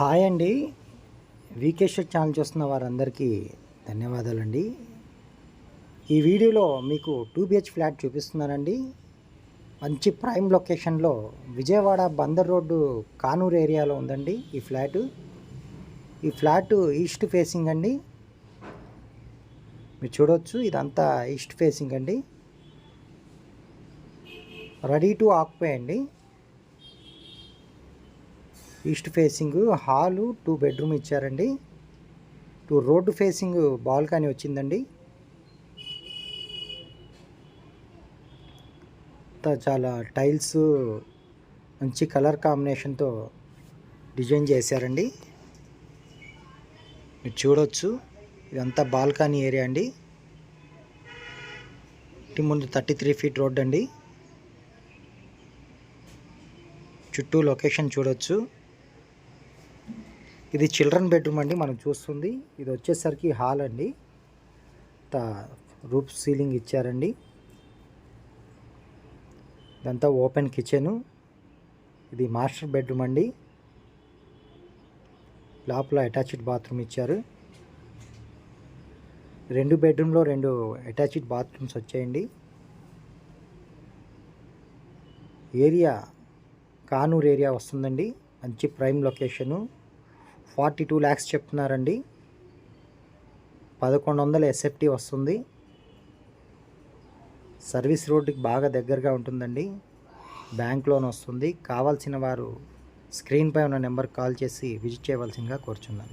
Hi అండి. వీకేశ్వర్ channel చూస్తున్న వారందరికీ ధన్యవాదాలండి. ఈ వీడియోలో మీకు టూ బిహెచ్ ఫ్లాట్ చూపిస్తున్నానండి. మంచి ప్రైమ్ లొకేషన్లో విజయవాడ బందర్ రోడ్డు కానూరు ఏరియాలో ఉందండి ఈ ఫ్లాటు. ఈ ఫ్లాట్ ఈస్ట్ ఫేసింగ్ అండి. మీరు చూడవచ్చు ఇదంతా ఈస్ట్ ఫేసింగ్ అండి. రెడీ టు ఆక్యుపై అండి. East facing hall two bedroom ఇచ్చారండి. టూ రోడ్డు ఫేసింగ్ బాల్కనీ వచ్చిందండి. చాలా టైల్స్ మంచి కలర్ కాంబినేషన్తో డిజైన్ చేశారండి. మీరు చూడొచ్చు. ఇదంతా బాల్కనీ ఏరియా అండి. ఇంటి ముందు థర్టీ త్రీ ఫీట్ రోడ్ అండి. చుట్టూ లొకేషన్ చూడొచ్చు. ఇది చిల్డ్రన్ బెడ్రూమ్ అండి మనం చూస్తుంది. ఇది వచ్చేసరికి హాల్ అండి. రూప్ సీలింగ్ ఇచ్చారండి. ఇదంతా ఓపెన్ కిచెను. ఇది మాస్టర్ బెడ్రూమ్ అండి. లోపల అటాచ్డ్ బాత్రూమ్ ఇచ్చారు. రెండు బెడ్రూమ్లో రెండు అటాచ్డ్ బాత్రూమ్స్ వచ్చాయండి. ఏరియా కానూరు ఏరియా వస్తుందండి. మంచి prime location. Forty two lakhs చెప్తున్నారండి. పదకొండు వందల ఎస్ఎఫ్టీ వస్తుంది. సర్వీస్ రోడ్డుకి బాగా దగ్గరగా ఉంటుందండి. బ్యాంక్ లోన్ వస్తుంది. కావాల్సిన వారు స్క్రీన్పై ఉన్న నెంబర్కి కాల్ చేసి విజిట్ చేయవలసిందిగా కోరుచున్నాను.